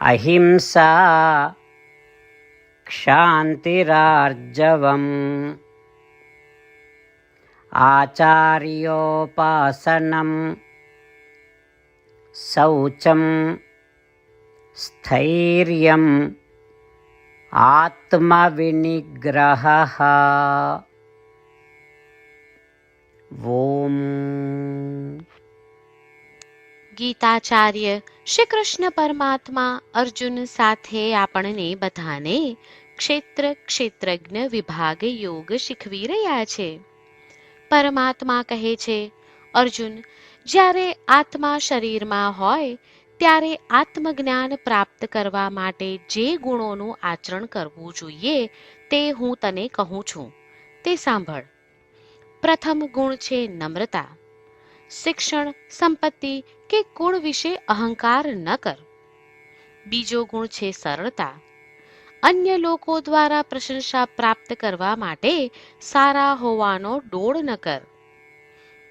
अहिंसा क्षान्तिरार्जवम्। आचार्योपासनं शौचं स्थैर्यम् आत्मविनिग्रहः। ॐ गीताचार्य શ્રી કૃષ્ણ પરમાત્મા અર્જુન સાથે આપણને બધાને ક્ષેત્ર ક્ષેત્રજ્ઞ વિભાગ યોગ શીખવી રહ્યા છે. પરમાત્મા કહે છે, અર્જુન, જ્યારે આત્મા શરીરમાં હોય, ત્યારે આત્મજ્ઞાન પ્રાપ્ત કરવા માટે જે ગુણોનું આચરણ કરવું જોઈએ, તે હું તને કહું છું. તે સાંભળ. પ્રથમ ગુણ છે નમ્રતા. શિક્ષણ, સંપત્તિ કે કુળ વિશે અહંકાર ન કર. બીજો ગુણ છે સરળતા. અન્ય લોકો દ્વારા પ્રશંસા પ્રાપ્ત કરવા માટે સારા હોવાનો ડોળ ન કર.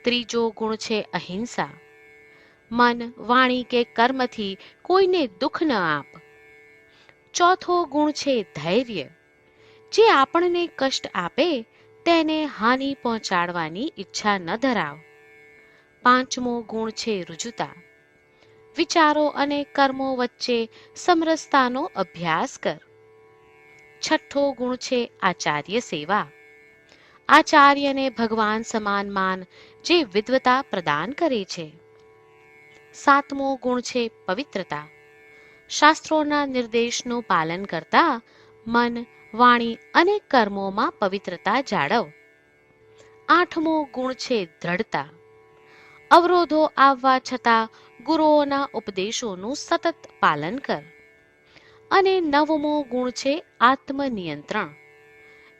ત્રીજો ગુણ છે અહિંસા. મન, વાણી કે કર્મથી કોઈને દુઃખ ન આપ. ચોથો ગુણ છે ધૈર્ય. જે આપણને કષ્ટ આપે, તેને હાનિ પહોંચાડવાની ઈચ્છા ન ધરાવ. પાંચમો ગુણ છે રુજુતા. વિચારો અને કર્મો વચ્ચે સમરસતાનો અભ્યાસ કર. છઠ્ઠો ગુણ છે આચાર્ય સેવા. આચાર્યને ભગવાન સમાન માન જે વિદ્વતા પ્રદાન કરે છે. સાતમો ગુણ છે પવિત્રતા. શાસ્ત્રોના નિર્દેશનું પાલન કરતા મન, વાણી અને કર્મોમાં પવિત્રતા જાળવ. આઠમો ગુણ છે દ્રઢતા. અવરોધો આવવા છતાં ગુરુઓના ઉપદેશોનું સતત પાલન કર. અને નવમો ગુણ છે આત્મનિયંત્રણ.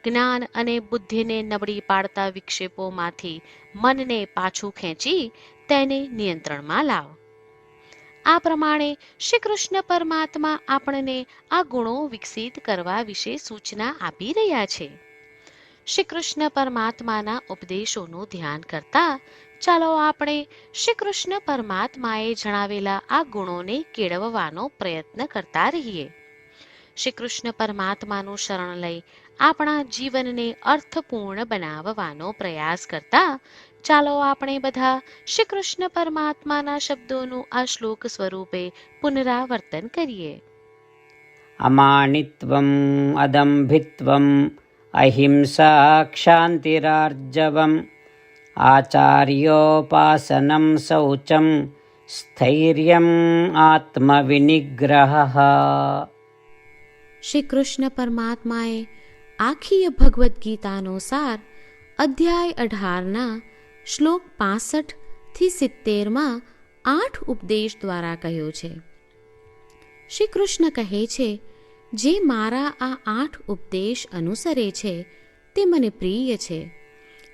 જ્ઞાન અને બુદ્ધિને નબળી પાડતા વિક્ષેપોમાંથી મનને પાછું ખેંચી તેને નિયંત્રણમાં લાવ. આ પ્રમાણે શ્રી કૃષ્ણ પરમાત્મા આપણને આ ગુણો વિકસિત કરવા વિશે સૂચના આપી રહ્યા છે. શ્રી કૃષ્ણ પરમાત્માના ઉપદેશોનું ધ્યાન કરતા ચાલો આપણે શ્રી કૃષ્ણ પરમાત્માએ જણાવેલા આ ગુણોને કેળવવાનો પ્રયત્ન કરતા રહીએ. શ્રી કૃષ્ણ પરમાત્માનું શરણ લઈ આપણા જીવનને અર્થપૂર્ણ બનાવવાનો પ્રયાસ કરતા ચાલો આપણે બધા શ્રી કૃષ્ણ પરમાત્માના શબ્દોનું આ શ્લોક સ્વરૂપે પુનરાવર્તન કરીએ. અમાણિત્વમ અદંભિત્વમ, અહિંસા, ક્ષાંતિરાર્જવમ आचार्योपासनं शौचं स्थैर्यम् आत्मविनिग्रहः શ્રી કૃષ્ણ પરમાત્માએ આખી ભગવદ્ ગીતાનો સાર અધ્યાય અઢારના શ્લોક પાસઠ થી સિત્તેરમાં આઠ ઉપદેશ દ્વારા કહ્યો છે શ્રી કૃષ્ણ કહે છે જે મારા આ આઠ ઉપદેશ અનુસરે છે તે મને પ્રિય છે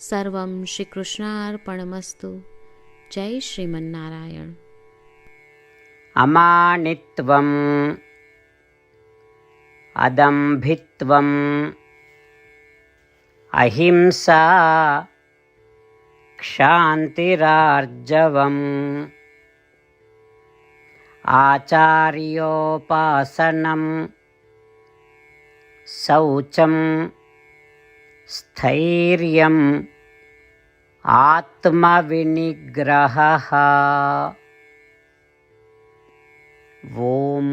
సర్వం శ్రీకృష్ణార్పణమస్తు. జై శ్రీమన్నారాయణ. అమానిత్వం అదంభిత్వం అహింస क्षान्तिरार्जवम् आचार्योपासनं शौचं स्थैर्यम् आत्मविनिग्रहः। ॐ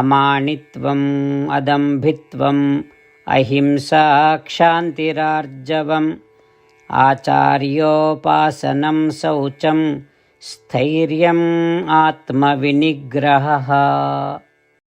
अमानित्वम् अदम्भित्वम् अहिंसा क्षान्तिरार्जवम् आचार्योपासनं शौचं स्थैर्यम् आत्मविनिग्रहः